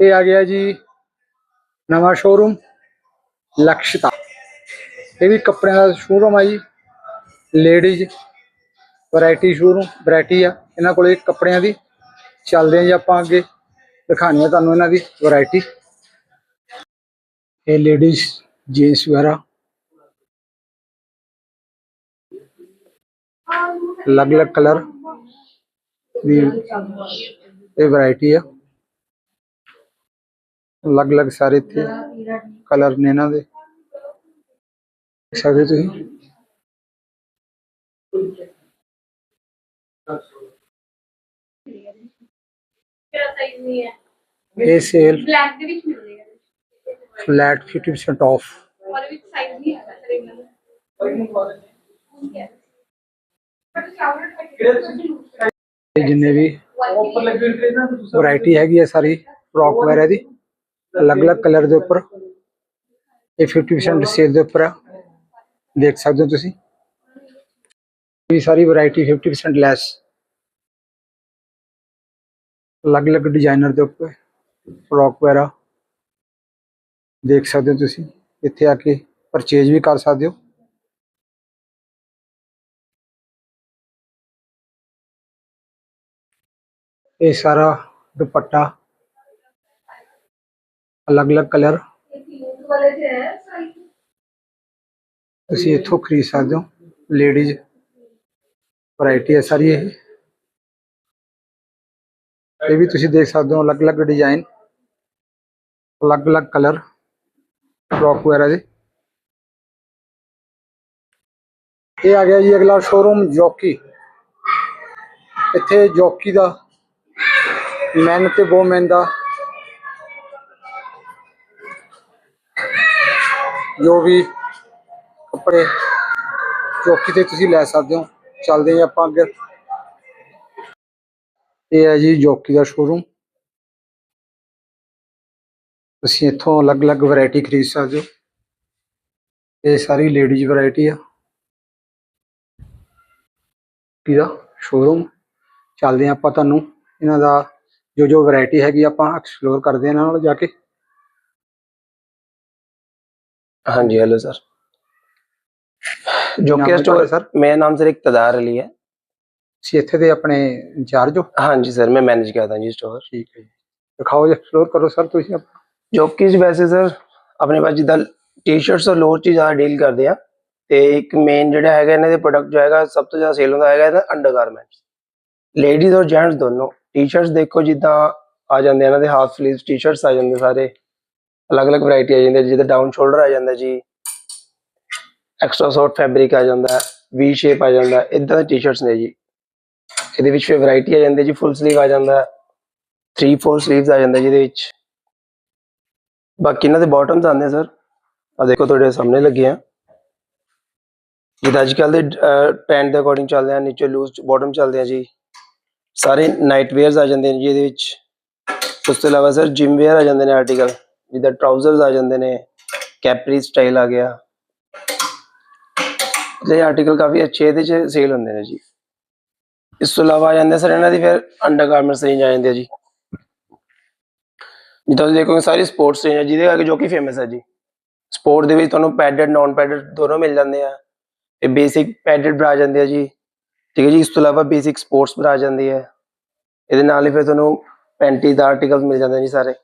ਇਹ ਆ ਗਿਆ ਜੀ ਨਵਾਂ ਸ਼ੋਰੂਮ ਲਕਸ਼ਤਾ। ਇਹ ਵੀ ਕੱਪੜਿਆਂ ਦਾ ਸ਼ੋਰੂਮ ਆ ਜੀ ਲੇਡੀਜ਼ ਵੈਰਾਈਟੀ ਸ਼ੋਰੂਮ ਵੈਰਾਈਟੀ ਆ। ਇਹਨਾਂ ਕੋਲੇ ਕੱਪੜਿਆਂ ਦੀ ਚੱਲਦੇ ਆ ਜੀ ਆਪਾਂ ਅੱਗੇ ਦਿਖਾਣੀ ਆ ਤੁਹਾਨੂੰ ਇਹਨਾਂ ਦੀ ਵੈਰਾਈਟੀ ਇਹ ਲੇਡੀਜ਼ ਜੀਨਸ ਵਗੈਰਾ। ਅਲੱਗ-ਅਲੱਗ ਕਲਰ ਦੀ ਇਹ ਵੈਰਾਈਟੀ ਆ। ਅਲੱਗ-ਅਲੱਗ ਸਾਰੇ ਇੱਥੇ ਕਲਰ ਨੇ ਇਹਨਾਂ ਦੇ। ਦੇਖ ਸਕਦੇ ਤੁਸੀਂ? ਇਹ ਸੇਲ ਬਲੈਕ ਦੇ ਵਿੱਚ ਮਿਲ ਜਾਏਗਾ ਫਲੈਟ 50% ਆਫ ਉਹਦੇ ਵਿੱਚ ਸਾਈਜ਼ ਨਹੀਂ ਹੈ ਸਰ ਇਹਨਾਂ ਦਾ ਜਿੰਨੇ ਵੀ ਵੈਰਾਈਟੀ ਹੈਗੀ ਹੈ ਸਾਰੀ ਫਰੋਕ ਵਗੈਰਾ ਦੀ। ਅਲੱਗ-ਅਲੱਗ ਕਲਰ ਦੇ ਉੱਪਰ ਇਹ 50% ਸੇਲ ਦੇ ਉੱਪਰ ਆ ਦੇਖ ਸਕਦੇ ਹੋ ਤੁਸੀਂ ਇਹ ਸਾਰੀ ਵੈਰਾਈਟੀ 50% ਲੈਸ ਅਲੱਗ-ਅਲੱਗ ਡਿਜ਼ਾਈਨਰ ਦੇ ਉੱਪਰ ਫਰੋਕ ਵਗੈਰਾ ਦੇਖ ਸਕਦੇ ਹੋ ਤੁਸੀਂ ਇੱਥੇ ਆ ਕੇ ਪਰਚੇਜ ਵੀ ਕਰ ਸਕਦੇ ਹੋ ਇਹ ਸਾਰਾ ਦੁਪੱਟਾ ਅਲੱਗ-ਅਲੱਗ ਕਲਰ। ਤੁਸੀਂ ਇੱਥੋਂ ਖਰੀਦ ਸਕਦੇ ਹੋ। ਲੇਡੀਜ਼ ਵੈਰਾਈਟੀ ਹੈ ਸਾਰੀ ਇਹ। ਇਹ ਵੀ ਤੁਸੀਂ ਦੇਖ ਸਕਦੇ ਹੋ ਅਲੱਗ-ਅਲੱਗ ਡਿਜ਼ਾਈਨ ਅਲੱਗ-ਅਲੱਗ ਕਲਰ ਫਰੋਕ ਵਗੈਰਾ ਦੇ। ਇਹ ਆ ਗਿਆ ਜੀ ਅਗਲਾ ਸ਼ੋਰੂਮ ਜੋਕੀ। ਇੱਥੇ ਜੋਕੀ ਦਾ ਮੈਨ ਤੇ ਵੋਮਨ ਦਾ ਜੋ ਵੀ ਕੱਪੜੇ ਚੌਕੀ ਤੇ ਤੁਸੀਂ ਲੈ ਸਕਦੇ ਹੋ। ਚੱਲਦੇ ਹਾਂ ਆਪਾਂ ਅੱਗੇ। ਇਹ ਹੈ ਜੀ ਜੋਕੀ ਦਾ ਸ਼ੋਰੂਮ ਤੁਸੀਂ ਇੱਥੋਂ ਅਲੱਗ-ਅਲੱਗ ਵੈਰਾਈਟੀ ਖਰੀਦ ਸਕਦੇ ਹੋ। ਇਹ ਸਾਰੀ ਲੇਡੀਜ਼ ਵੈਰਾਈਟੀ ਆ। ਇਹਦਾ ਸ਼ੋਰੂਮ ਚੱਲਦੇ ਹਾਂ ਆਪਾਂ ਤੁਹਾਨੂੰ। ਇਹਨਾਂ ਦਾ ਜੋ ਜੋ ਵੈਰਾਈਟੀ ਹੈਗੀ ਆਪਾਂ ਐਕਸਪਲੋਰ ਕਰਦੇ ਹਾਂ ਇਹਨਾਂ ਨਾਲ ਜਾ ਕੇ। हाँ जी हेलो सर जो नाम कि है स्टोर तुम्हारा, सर? मेरा नाम सर इकतदार अली है ਤੁਸੀਂ ਇੱਥੇ ਦੇ ਆਪਣੇ ਇੰਚਾਰਜ ਹੋ हाँ जी सर मैं मैनेज करता हूँ जी स्टोर ਠੀਕ ਹੈ ਜੀ ਦਿਖਾਓ ਜੀ ਐਕਸਪਲੋਰ ਕਰੋ ਸਰ ਤੁਸੀਂ ਆਪਣਾ ਜੋ ਕਿ ਵੈਸੇ ਸਰ ਆਪਣੇ ਪਾਸ ਜਿੱਦਾਂ ਟੀ-ਸ਼ਰਟਸ ਔਰ ਲੋਅਰ 'ਚ ਜ਼ਿਆਦਾ ਡੀਲ ਕਰਦੇ ਆ ਤੇ ਇੱਕ ਮੇਨ ਜਿਹੜਾ ਹੈਗਾ ਇਹਨਾਂ ਦੇ ਪ੍ਰੋਡਕਟ ਜੋ ਹੈਗਾ ਸਭ ਤੋਂ ਜ਼ਿਆਦਾ ਸੇਲ ਹੁੰਦਾ ਹੈਗਾ ਇਹਦਾ ਅੰਡਰਗਾਰਮੈਂਟਸ ਲੇਡੀਜ਼ ਔਰ ਜੈਂਟਸ ਦੋਨੋਂ ਟੀ-ਸ਼ਰਟਸ ਦੇਖੋ ਜਿੱਦਾਂ ਆ ਜਾਂਦੇ ਆ ਇਹਨਾਂ ਦੇ ਹਾਫ ਸਲੀਵਸ ਟੀ-ਸ਼ਰਟਸ ਆ ਜਾਂਦੇ ਸਾਰੇ ਅਲੱਗ-ਅਲੱਗ ਵੈਰਾਈਟੀ ਆ ਜਾਂਦੀ ਹੈ ਜਿੱਦਾਂ ਡਾਊਨ ਸ਼ੋਲਡਰ ਆ ਜਾਂਦਾ ਜੀ ਐਕਸਟਰਾ ਸੌਫਟ ਫੈਬਰਿਕ ਆ ਜਾਂਦਾ ਵੀ ਸ਼ੇਪ ਆ ਜਾਂਦਾ ਇਦਾਂ ਦੇ ਟੀ-ਸ਼ਰਟਸ ਨੇ ਜੀ। ਇਹਦੇ ਵਿੱਚ ਫਿਰ ਵੈਰਾਈਟੀ ਆ ਜਾਂਦੀ ਹੈ ਜੀ ਫੁੱਲ ਸਲੀਵ ਆ ਜਾਂਦਾ 3 4 ਸਲੀਵਸ ਆ ਜਾਂਦਾ ਜਿਹਦੇ ਵਿੱਚ। ਬਾਕੀ ਇਹਨਾਂ ਦੇ ਬਾਟਮਸ ਆਉਂਦੇ ਆ ਸਰ ਆ ਦੇਖੋ ਤੁਹਾਡੇ ਸਾਹਮਣੇ ਲੱਗੇ ਆ। ਜਿੱਦਾਂ ਅੱਜ ਕੱਲ ਦੇ ਟ੍ਰੈਂਡ ਦੇ ਅਕੋਰਡਿੰਗ ਚੱਲਦੇ ਆ, ਨੀਚੇ ਲੂਜ਼ ਬਾਟਮ ਚੱਲਦੇ ਆ ਜੀ। ਸਾਰੇ ਨਾਈਟ ਵੇਅਰਸ ਆ ਜਾਂਦੇ ਨੇ ਜੀ ਇਹਦੇ ਵਿੱਚ। ਉਸ ਤੋਂ ਇਲਾਵਾ ਸਰ ਜਿਮ ਵੇਅਰ ਆ ਜਾਂਦੇ ਨੇ ਆਰਟੀਕਲ ਜਿੱਦਾਂ ਟਰਾਊਜ਼ਰਸ ਆ ਜਾਂਦੇ ਨੇ ਕੈਪਰੀ ਸਟਾਈਲ ਆ ਗਿਆ। ਇਹ ਆਰਟੀਕਲ ਕਾਫੀ ਅੱਛੇ ਇਹਦੇ ਚ ਸੇਲ ਹੁੰਦੇ ਨੇ ਜੀ। ਇਸ ਤੋਂ ਇਲਾਵਾ ਆ ਜਾਂਦੇ ਸਰ ਇਹਨਾਂ ਦੀ ਫਿਰ ਅੰਡਰਗਾਰਮੈਂਟਸ ਰੇਂਜ ਆ ਜਾਂਦੀ ਹੈ ਜੀ। ਜਿੱਦਾਂ ਤੁਸੀਂ ਦੇਖੋਗੇ ਸਾਰੀ ਸਪੋਰਟਸ ਰੇਂਜ ਹੈ ਜਿਹਦੇ ਕਰਕੇ ਜੋ ਕਿ ਫੇਮਸ ਹੈ ਜੀ। ਸਪੋਰਟ ਦੇ ਵਿੱਚ ਤੁਹਾਨੂੰ ਪੈਡਡ ਨਾਨ ਪੈਡਡ ਦੋਨੋਂ ਮਿਲ ਜਾਂਦੇ ਆ। ਇਹ ਬੇਸਿਕ ਪੈਡਡ ਬਰਾ ਜਾਂਦੇ ਆ ਜੀ। ਠੀਕ ਹੈ ਜੀ, ਇਸ ਤੋਂ ਇਲਾਵਾ ਬੇਸਿਕ ਸਪੋਰਟਸ ਬਰਾ ਜਾਂਦੀ ਹੈ। ਇਹਦੇ ਨਾਲ ਹੀ ਫਿਰ ਤੁਹਾਨੂੰ ਪੈਂਟੀ ਦਾ ਆਰਟੀਕਲ ਮਿਲ ਜਾਂਦੇ ਨੇ ਜੀ ਸਾਰੇ।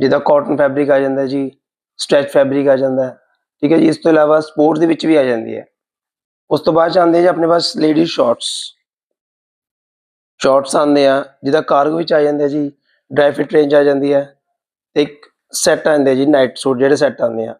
ਜਿੱਦਾਂ ਕਾਟਨ ਫੈਬਰਿਕ ਆ ਜਾਂਦਾ ਜੀ ਸਟ੍ਰੈਚ ਫੈਬਰਿਕ ਆ ਜਾਂਦਾ, ਠੀਕ ਹੈ ਜੀ, ਇਸ ਤੋਂ ਇਲਾਵਾ ਸਪੋਰਟਸ ਦੇ ਵਿੱਚ ਵੀ ਆ ਜਾਂਦੀ ਹੈ। ਉਸ ਤੋਂ ਬਾਅਦ 'ਚ ਆਉਂਦੇ ਜੀ ਆਪਣੇ ਪਾਸ ਲੇਡੀ ਸ਼ਾਰਟਸ ਸ਼ਾਰਟਸ ਆਉਂਦੇ ਆ ਜਿਹਦਾ ਕਾਰਗੋ ਵਿੱਚ ਆ ਜਾਂਦੇ ਆ ਜੀ ਡਰਾਈ ਫਿਟ ਰੇਂਜ ਆ ਜਾਂਦੀ ਹੈ ਤੇ ਇੱਕ ਸੈੱਟ ਆਉਂਦੇ ਜੀ ਨਾਈਟ ਸੂਟ ਜਿਹੜੇ ਸੈੱਟ ਆਉਂਦੇ ਆ।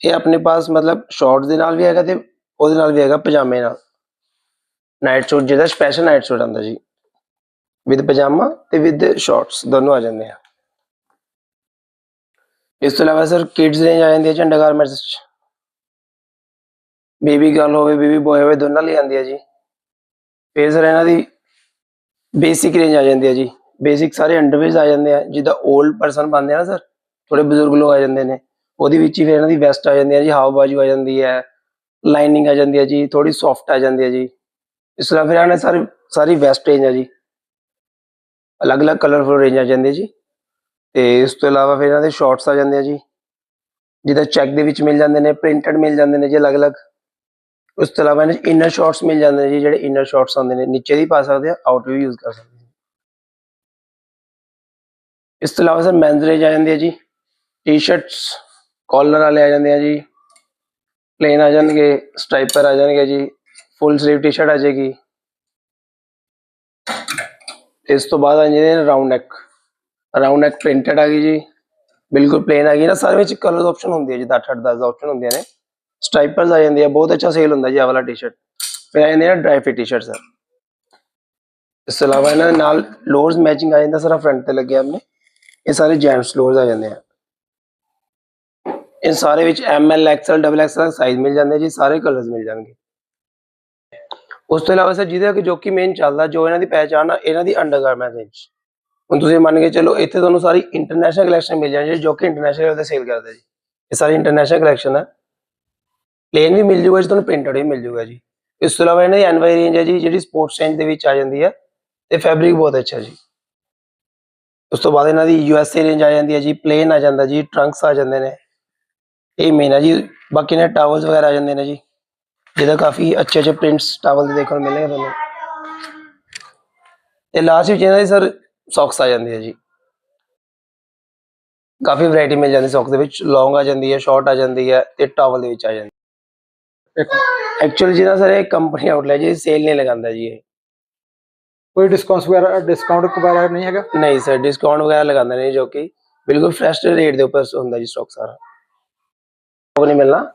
ਇਹ ਆਪਣੇ ਪਾਸ ਮਤਲਬ ਸ਼ਾਰਟਸ ਦੇ ਨਾਲ ਵੀ ਹੈਗਾ ਤੇ ਉਹਦੇ ਨਾਲ ਵੀ ਹੈਗਾ ਪਜਾਮੇ ਨਾਲ। ਨਾਈਟ ਸੂਟ ਜਿਹਦਾ ਸਪੈਸ਼ਲ ਨਾਈਟ ਸੂਟ ਆਉਂਦਾ ਜੀ। ਵਿਦ ਪਜਾਮਾ ਤੇ ਵਿਦ ਸ਼ਾਰਟਸ ਦੋਨੋਂ ਆ ਜਾਂਦੇ ਆ। ਇਸ ਤੋਂ ਇਲਾਵਾ ਸਰ ਕਿਡਸ ਰੇਂਜ ਆ ਜਾਂਦੀ ਹੈ ਝੰਡਾ ਗਾਰਮੈਂਟਸ ਚ। ਬੇਬੀ ਗਰਲ ਹੋਵੇ ਬੇਬੀ ਬॉय ਹੋਵੇ, ਦੋਨਾਂ ਲਈ ਆਉਂਦੀ ਹੈ ਜੀ। ਫਿਰ ਸਰ ਇਹਨਾਂ ਦੀ ਬੇਸਿਕ ਰੇਂਜ ਆ ਜਾਂਦੀ ਹੈ ਜੀ। ਬੇਸਿਕ ਸਾਰੇ ਅੰਡਰਵੇਅਰਸ ਆ ਜਾਂਦੇ ਆ। ਜਿੱਦਾਂ 올ਡ ਪਰਸਨ ਪਾਉਂਦੇ ਆ ਨਾ ਸਰ ਥੋੜੇ ਬਜ਼ੁਰਗ ਲੋਕ ਆ ਜਾਂਦੇ ਨੇ। ਉਹਦੇ ਵਿੱਚ ਹੀ ਫਿਰ ਇਹਨਾਂ ਦੀ ਵੈਸਟ ਆ ਜਾਂਦੀ ਹੈ ਜੀ, ਹਾਵ ਬਾਜੂ ਆ ਜਾਂਦੀ ਹੈ ਲਾਈਨਿੰਗ ਆ ਜਾਂਦੀ ਹੈ ਜੀ ਥੋੜੀ ਸੌਫਟ ਆ ਜਾਂਦੀ ਹੈ ਜੀ। ਇਸ ਤਰ੍ਹਾਂ ਫਿਰ ਇਹਨਾਂ ਨੇ ਸਾਰੀ ਸਾਰੀ ਵੈਸਟ ਰੇਂਜ ਆ ਜੀ। ਅਲੱਗ-ਅਲੱਗ ਕਲਰਫੁਲ ਰੇਂਜ ਆ ਜਾਂਦੀ ਹੈ ਜੀ। ਤੇ ਇਸ ਤੋਂ ਇਲਾਵਾ ਫਿਰ ਇਹਨਾਂ ਦੇ ਸ਼ਾਰਟਸ ਆ ਜਾਂਦੇ ਆ ਜੀ ਜਿਹਦਾ ਚੈੱਕ ਦੇ ਵਿੱਚ ਮਿਲ ਜਾਂਦੇ ਨੇ ਪ੍ਰਿੰਟਡ ਮਿਲ ਜਾਂਦੇ ਨੇ ਜੀ ਅਲੱਗ-ਅਲੱਗ। ਉਸ ਤੋਂ ਇਲਾਵਾ ਇਹਨਾਂ ਇਨਰ ਸ਼ਾਰਟਸ ਮਿਲ ਜਾਂਦੇ ਨੇ ਜੀ, ਜਿਹੜੇ ਇਨਰ ਸ਼ਾਰਟਸ ਆਉਂਦੇ ਨੇ, ਨੀਚੇ ਵੀ ਪਾ ਸਕਦੇ ਆ ਆਊਟ ਵੀ ਯੂਜ਼ ਕਰ ਸਕਦੇ ਆ। ਇਸ ਤੋਂ ਇਲਾਵਾ ਸਰ ਮੈਨਸ ਰੇਂਜ ਆ ਜਾਂਦੀ ਹੈ ਜੀ ਟੀ-ਸ਼ਰਟਸ ਕਾਲਰ ਵਾਲੇ ਆ ਜਾਂਦੇ ਆ ਜੀ ਪਲੇਨ ਆ ਜਾਣਗੇ ਸਟ੍ਰਾਈਪਰ ਆ ਜਾਣਗੇ ਜੀ ਫੁੱਲ ਸਲੀਵ ਟੀ-ਸ਼ਰਟ ਆ ਜਾਏਗੀ। ਇਸ ਤੋਂ ਬਾਅਦ ਆ ਜਾਂਦੇ ਨੇ round neck round neck printed ਆ ਗਈ ਜੀ। ਬਿਲਕੁਲ ਪਲੇਨ ਆ ਗਈ। ਨਾ ਸਾਰੇ ਵਿੱਚ ਕਲਰ ਆਪਸ਼ਨ ਹੁੰਦੀ ਹੈ ਜੀ 8 8 10 ਆਪਸ਼ਨ ਹੁੰਦੀਆਂ ਨੇ। ਸਟ੍ਰਾਈਪਰਸ ਆ ਜਾਂਦੀ ਹੈ ਬਹੁਤ ਅੱਛਾ ਸੇਲ ਹੁੰਦਾ ਜੀ ਆਹ ਵਾਲਾ ਟੀ-ਸ਼ਰਟ ਫਿਰ ਆ ਜਾਂਦੇ ਨੇ ਡਰਾਈ ਫਿਟ ਟੀ-ਸ਼ਰਟ ਸਰ ਇਸ ਤੋਂ ਇਲਾਵਾ ਇਹਨਾਂ ਦੇ ਨਾਲ ਲੋਅਰਸ ਮੈਚਿੰਗ ਆ ਜਾਂਦਾ, ਸਾਰਾ ਫਰੰਟ ਤੇ ਲੱਗਿਆ ਆਪਣੇ। ਇਹ ਸਾਰੇ ਜੈਂਟਸ ਲੋਅਰਸ ਆ ਜਾਂਦੇ ਆ। ਇਹ ਸਾਰੇ ਵਿੱਚ M L XL double XL size ਮਿਲ ਜਾਂਦੇ ਜੀ, ਸਾਰੇ ਕਲਰਸ ਮਿਲ ਜਾਣਗੇ। ਉਸ ਤੋਂ ਇਲਾਵਾ ਸਰ, ਜਿਹਦੇ ਕਿ ਜੋ ਕਿ ਮੇਨ ਚੱਲਦਾ, ਜੋ ਇਹਨਾਂ ਦੀ ਪਹਿਚਾਣ ਆ, ਇਹਨਾਂ ਦੀ ਅੰਡਰਗਾਰਮੈਂਟ ਰੇਂਜ ਹੁਣ ਤੁਸੀਂ ਮੰਨ ਕੇ ਚਲੋ ਇੱਥੇ ਤੁਹਾਨੂੰ ਸਾਰੀ ਇੰਟਰਨੈਸ਼ਨਲ ਕਲੈਕਸ਼ਨ ਮਿਲ ਜਾਣੀ ਜੋ ਕਿ ਇੰਟਰਨੈਸ਼ਨਲ ਤੇ ਸੇਲ ਕਰਦੇ ਜੀ। ਇਹ ਸਾਰੀ ਇੰਟਰਨੈਸ਼ਨਲ ਕਲੈਕਸ਼ਨ ਹੈ। ਪਲੇਨ ਵੀ ਮਿਲ ਜੂਗਾ ਜੀ, ਤੁਹਾਨੂੰ ਪ੍ਰਿੰਟਡ ਵੀ ਮਿਲ ਜੂਗਾ ਜੀ। ਇਸ ਤੋਂ ਇਲਾਵਾ ਇਹਨਾਂ ਦੀ ਐਨਵਾਈ ਰੇਂਜ ਹੈ ਜੀ, ਜਿਹੜੀ ਸਪੋਰਟਸ ਰੇਂਜ ਦੇ ਵਿੱਚ ਆ ਜਾਂਦੀ ਹੈ ਤੇ ਫੈਬਰਿਕ ਬਹੁਤ ਅੱਛਾ ਜੀ। ਉਸ ਤੋਂ ਬਾਅਦ ਇਹਨਾਂ ਦੀ ਯੂਐਸਏ ਰੇਂਜ ਆ ਜਾਂਦੀ ਹੈ ਜੀ ਪਲੇਨ ਆ ਜਾਂਦਾ ਜੀ ਟਰੰਕਸ ਆ ਜਾਂਦੇ ਨੇ। ਇਹ ਮੇਨ ਹੈ ਜੀ, ਬਾਕੀ ਨੇ ਟਾਵਲਸ ਵਗੈਰਾ ਆ ਜਾਂਦੇ ਨੇ ਜੀ। ਜਿਹਦਾ ਕਾਫੀ ਅੱਛੇ ਅੱਛੇ ਪ੍ਰਿੰਟਸ ਟਾਵਲ ਦੇ ਦੇਖਣ ਨੂੰ ਮਿਲਣਗੇ ਤੁਹਾਨੂੰ। ਤੇ ਲਾਸਟ ਵਿੱਚ ਇਹਨਾਂ ਦੀ ਸਰ ਸੌਕਸ ਆ ਜਾਂਦੀ ਹੈ ਜੀ। ਕਾਫੀ ਵੈਰਾਈਟੀ ਮਿਲ ਜਾਂਦੀ ਸੌਕਸ ਦੇ ਵਿੱਚ। ਲੌਂਗ ਆ ਜਾਂਦੀ ਹੈ ਸ਼ਾਰਟ ਆ ਜਾਂਦੀ ਹੈ ਤੇ ਟਾਵਲ ਦੇ ਵਿੱਚ ਆ ਜਾਂਦੀ ਇੱਕ ਐਕਚੁਅਲੀ ਜਿਹਨਾਂ ਸਰ ਇਹ ਕੰਪਨੀ ਆਊਟਲੈਟ ਜੀ ਸੇਲ ਨਹੀਂ ਲਗਾਉਂਦਾ ਜੀ ਇਹ। ਕੋਈ ਡਿਸਕਾਊਂਟ ਵਗੈਰਾ ਡਿਸਕਾਊਂਟ ਵਗੈਰਾ ਨਹੀਂ ਹੈਗਾ? ਨਹੀਂ ਸਰ ਡਿਸਕਾਊਂਟ ਵਗੈਰਾ ਲਗਾਉਂਦੇ ਨਹੀਂ ਜੋ ਕਿ ਬਿਲਕੁਲ ਫਰੈਸ਼ ਰੇਟ ਦੇ ਉੱਪਰ ਹੁੰਦਾ ਜੀ ਸਟਾਕ ਸਾਰਾ। ਉਹ ਨਹੀਂ ਮਿਲਣਾ।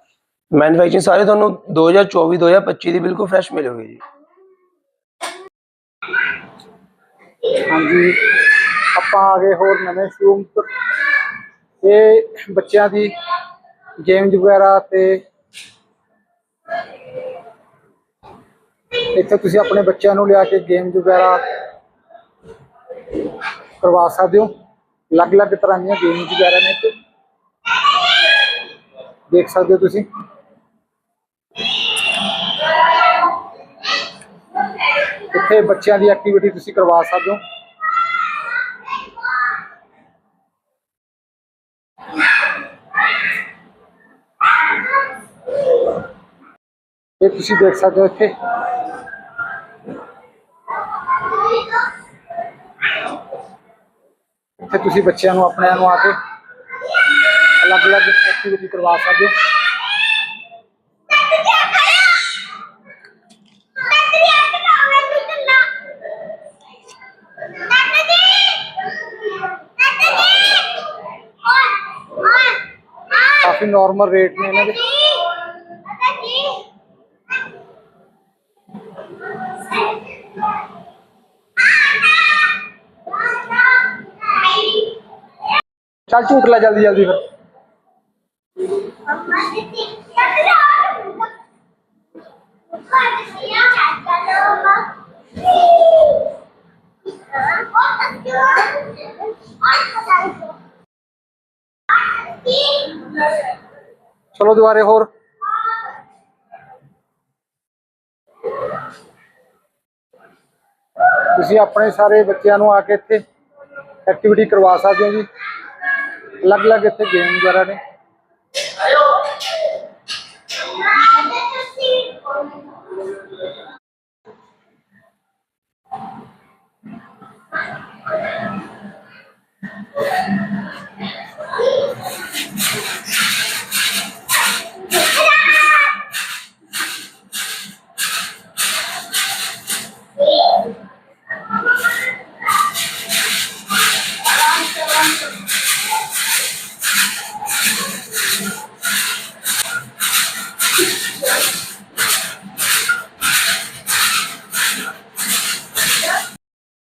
ਮੈਨੂਫੈਕਚਰਿੰਗ ਸਾਰੇ ਤੁਹਾਨੂੰ 2024 2025 ਦੀ ਬਿਲਕੁਲ ਫਰੈਸ਼ ਮਿਲੂਗੀ ਜੀ। ਹਾਂਜੀ। ਆਪਾਂ ਆ ਗਏ ਹੋਰ ਨਵੇਂ ਸ਼ੋਰੂਮ ਇਹ ਬੱਚਿਆਂ ਦੀ ਗੇਮਜ਼ ਵਗੈਰਾ ਤੇ ਇੱਥੇ ਤੁਸੀਂ ਆਪਣੇ ਬੱਚਿਆਂ ਨੂੰ ਲਿਆ ਕੇ ਗੇਮਜ਼ ਵਗੈਰਾ ਕਰਵਾ ਸਕਦੇ ਹੋ। ਅਲੱਗ-ਅਲੱਗ ਤਰ੍ਹਾਂ ਦੀਆਂ ਗੇਮਜ਼ ਵਗੈਰਾ ਨੇ ਇੱਥੇ। ਦੇਖ ਸਕਦੇ ਹੋ ਤੁਸੀਂ। ਇੱਥੇ ਬੱਚਿਆਂ ਦੀ ਐਕਟੀਵਿਟੀ ਤੁਸੀਂ ਕਰਵਾ ਸਕਦੇ ਹੋ। ਇਹ ਤੁਸੀਂ ਦੇਖ ਸਕਦੇ ਹੋ ਇੱਥੇ। ਇੱਥੇ ਤੁਸੀਂ ਬੱਚਿਆਂ ਨੂੰ, ਆਪਣਿਆਂ ਨੂੰ ਆ ਕੇ ਅਲੱਗ-ਅਲੱਗ ਐਕਟੀਵਿਟੀ ਕਰਵਾ ਸਕਦੇ ਹੋ। ਨਾਰਮਲ ਰੇਟ ਨੇ ਇਹਨਾਂ ਦੇ। ਚੱਲ ਝੂਟ ਲੈ ਜਲਦੀ ਜਲਦੀ ਫਿਰ। ਚਲੋ ਦੁਬਾਰੇ ਹੋਰ। ਤੁਸੀਂ ਆਪਣੇ ਸਾਰੇ ਬੱਚਿਆਂ ਨੂੰ ਆ ਕੇ ਇੱਥੇ ਐਕਟੀਵਿਟੀ ਕਰਵਾ ਸਕਦੇ ਹੋ ਜੀ। ਅਲੱਗ-ਅਲੱਗ ਇੱਥੇ ਗੇਮ ਵਗੈਰਾ ਨੇ।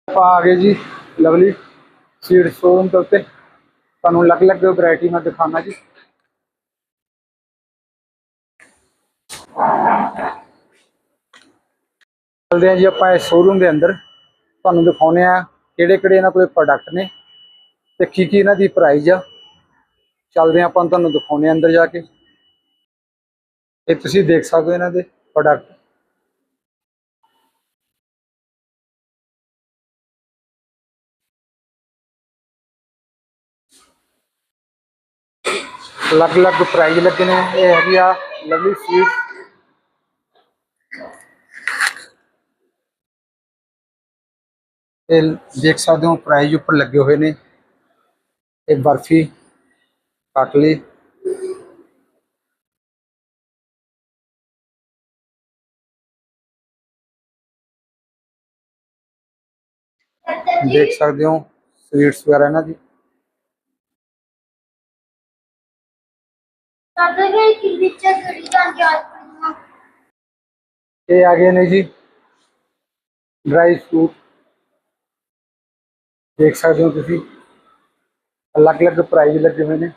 ਆਪਾਂ ਆ ਗਏ ਜੀ, ਲਵਲੀ, ਸੀਡ ਸ਼ੋਰੂਮ ਦੇ ਉੱਤੇ। ਤੁਹਾਨੂੰ ਅਲੱਗ-ਅਲੱਗ ਵੈਰਾਈਟੀ ਮੈਂ ਦਿਖਾਉਣਾ ਜੀ। ਚਲਦੇ ਹਾਂ ਜੀ ਆਪਾਂ ਇਸ ਸ਼ੋਰੂਮ ਦੇ ਅੰਦਰ। ਤੁਹਾਨੂੰ ਦਿਖਾਉਨੇ ਆ ਕਿਹੜੇ ਕਿਹੜੇ ਇਹਨਾਂ ਕੋਲੇ ਪ੍ਰੋਡਕਟ ਨੇ ਤੇ ਕੀ ਕੀ ਇਹਨਾਂ ਦੀ ਪ੍ਰਾਈਸ ਆ। ਚਲਦੇ ਹਾਂ ਆਪਾਂ, ਤੁਹਾਨੂੰ ਦਿਖਾਉਨੇ ਆ ਅੰਦਰ ਜਾ ਕੇ। ਇਹ ਤੁਸੀਂ ਦੇਖ ਸਕਦੇ ਹੋ ਇਹਨਾਂ ਦੇ ਪ੍ਰੋਡਕਟ ਅਲੱਗ-ਅਲੱਗ ਪ੍ਰਾਈਜ਼ ਲੱਗੇ ਨੇ। ਇਹ ਹੈਗੀ ਆ ਲਵਲੀ ਸਵੀਟ ਇਹ ਦੇਖ ਸਕਦੇ ਹੋ ਪ੍ਰਾਈਜ਼ ਉੱਪਰ ਲੱਗੇ ਹੋਏ ਨੇ। ਇਹ ਬਰਫੀ ਕਾਟਲੀ ਦੇਖ ਸਕਦੇ ਹੋ ਸਵੀਟਸ ਵਗੈਰਾ ਇਹਨਾਂ ਦੀ। ਇਹ ਆ ਗਏ ਨੇ ਜੀ ਡਰਾਈ ਫਰੂਟ ਦੇਖ ਸਕਦੇ ਹੋ ਤੁਸੀਂ ਅਲੱਗ-ਅਲੱਗ ਪ੍ਰਾਈਜ਼ ਲੱਗੇ ਹੋਏ ਨੇ।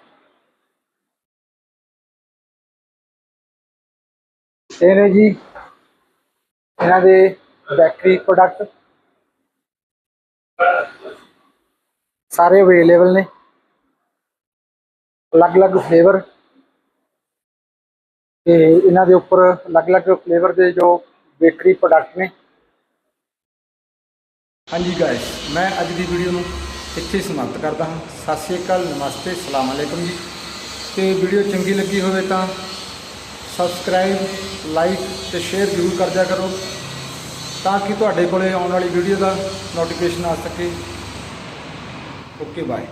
ਇਹ ਨੇ ਜੀ ਇਹਨਾਂ ਦੇ ਬੇਕਰੀ ਪ੍ਰੋਡਕਟ ਸਾਰੇ ਅਵੇਲੇਬਲ ਨੇ। ਅਲੱਗ-ਅਲੱਗ ਫਲੇਵਰ ਤੇ ਇਹਨਾਂ ਦੇ ਉੱਪਰ ਅਲੱਗ-ਅਲੱਗ ਫਲੇਵਰ ਦੇ ਜੋ ਬੇਕਰੀ ਪ੍ਰੋਡਕਟ ਨੇ। ਹਾਂਜੀ ਗਾਇਸ ਮੈਂ ਅੱਜ ਦੀ ਵੀਡੀਓ ਨੂੰ ਇੱਥੇ ਸਮਾਪਤ ਕਰਦਾ ਹਾਂ। ਸਤਿ ਸ਼੍ਰੀ ਅਕਾਲ, ਨਮਸਤੇ ਸਲਾਮ ਅਲੈਕਮ ਜੀ। ਤੇ ਵੀਡੀਓ ਚੰਗੀ ਲੱਗੀ ਹੋਵੇ ਤਾਂ ਸਬਸਕ੍ਰਾਈਬ ਲਾਈਕ ਤੇ ਸ਼ੇਅਰ ਜ਼ਰੂਰ ਕਰ ਦਿਆ ਕਰੋ। ਤਾਂ ਕਿ ਤੁਹਾਡੇ ਕੋਲੇ ਆਉਣ ਵਾਲੀ ਵੀਡੀਓ ਦਾ ਨੋਟੀਫਿਕੇਸ਼ਨ ਆ ਸਕੇ। Okay bye